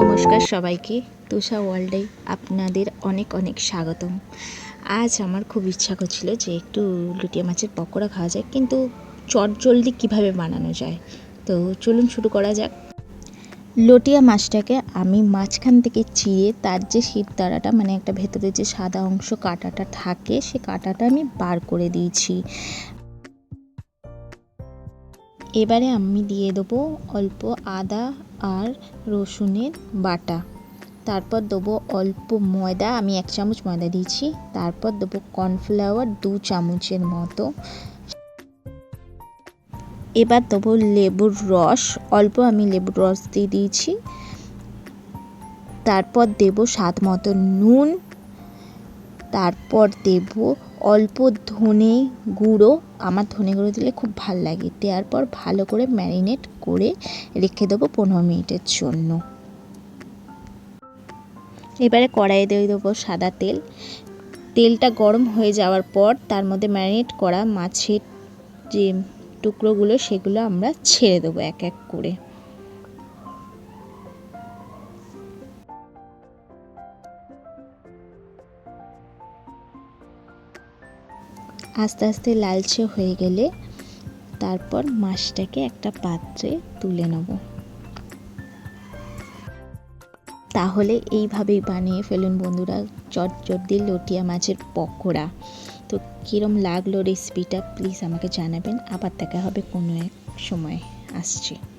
নমস্কার সবাইকে। তুষা ওয়ার্ল্ডে আপনাদের অনেক অনেক স্বাগতম। আজ আমার খুব ইচ্ছা করছিল যে একটু লুটিয়া মাছের পকোড়া খাওয়া যায়, কিন্তু চট জলদি কীভাবে বানানো যায়? তো চলুন শুরু করা যাক। লটিয়া মাছটাকে আমি মাঝখান থেকে চিড়ে তার যে শীত দাঁড়াটা মানে একটা ভেতরে যে সাদা অংশ কাটাটা থাকে, সে কাটাটা আমি বার করে দিয়েছি। এবারে আমি দিয়ে দেবো অল্প আদা আর রসুনের বাটা। তারপর দেবো অল্প ময়দা, আমি এক চামচ ময়দা দিয়েছি। তারপর দেবো কর্নফ্লাওয়ার দু চামচের মতো। এবার দেবো লেবুর রস, অল্প আমি লেবুর রস দিয়ে দিয়েছি। তারপর দেব স্বাদ মতো নুন। তারপর দেব অল্প ধনে গুঁড়ো, আমার ধনে গুঁড়ো দিলে খুব ভালো লাগে। দেওয়ার পর ভালো করে ম্যারিনেট করে রেখে দেবো পনেরো মিনিটের জন্য। এবারে কড়াইয়ে দিয়ে দেবো সাদা তেল। তেলটা গরম হয়ে যাওয়ার পর তার মধ্যে ম্যারিনেট করা মাছের যে টুকরোগুলো, সেগুলো আমরা ছেড়ে দেবো এক এক করে। আস্তে আস্তে লালচে হয়ে গেলে তারপর মাছটাকে একটা পাত্রে তুলে নেব। তাহলে এইভাবেই বানিয়ে ফেলুন বন্ধুরা চটচটদি লটিয়া মাছের পকোড়া। তো কীরম লাগল রেসিপিটা প্লিজ আমাকে জানাবেন। আবার দেখা হবে কোনো এক সময়। আসছে।